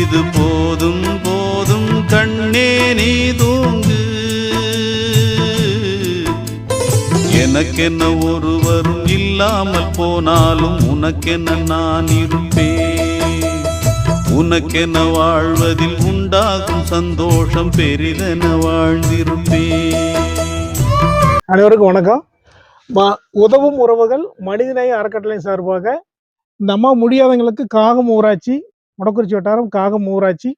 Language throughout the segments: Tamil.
இது போதும் போதும் கண்ணே நீ தூங்கு. எனக்கென்ன ஒருவரும் இல்லாமல் போனாலும் உனக்கென்ன நான் இருப்பேன். உனக்கென்ன வாழ்வதில் உண்டாகும் சந்தோஷம் பெரிதென வாழ்ந்திருப்பேன். அனைவருக்கும் வணக்கம். உதவும் உறவுகள் மனிதநேய அறக்கட்டளை சார்பாக இந்த அம்மா முடியாதவங்களுக்கு காகம் ஊராட்சி மொடக்குறிச்சி வட்டாரம் காகம் ஊராட்சி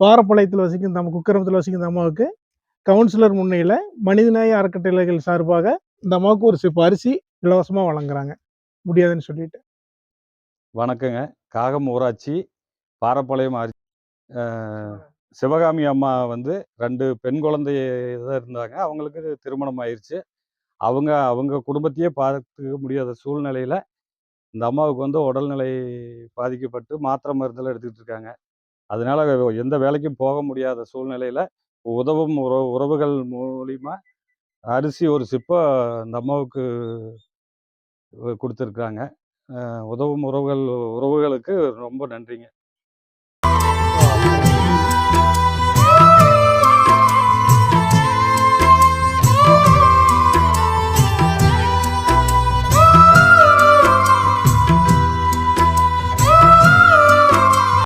வாரப்பாளையத்தில் வசிக்கும் நம்ம குக்கிரமத்தில் வசிக்கும் இந்த அம்மாவுக்கு கவுன்சிலர் முன்னையில் மனிதநேய அறக்கட்டளைகள் சார்பாக இந்த அம்மாவுக்கு ஒரு சிப்ப அரிசி இலவசமாக வழங்குறாங்க. முடியாதுன்னு சொல்லிட்டு. வணக்கங்க. காகம் ஊராட்சி பாரப்பாளையம் அரி சிவகாமி அம்மா வந்து ரெண்டு பெண் குழந்தை இதாக இருந்தாங்க. அவங்களுக்கு திருமணம் ஆயிடுச்சு அவங்க அவங்க குடும்பத்தையே பார்த்துக்க முடியாத சூழ்நிலையில் இந்த அம்மாவுக்கு வந்து உடல்நிலை பாதிக்கப்பட்டு மாத்திரை மருந்தெல்லாம் எடுத்துக்கிட்டு இருக்காங்க. அதனால எந்த வேலைக்கும் போக முடியாத சூழ்நிலையில் உதவும் உறவு உறவுகள் மூலிமா அரிசி ஒரு சிப்பை இந்த அம்மாவுக்கு கொடுத்துருக்காங்க. உதவும் உறவுகள் உறவுகளுக்கு ரொம்ப நன்றிங்க.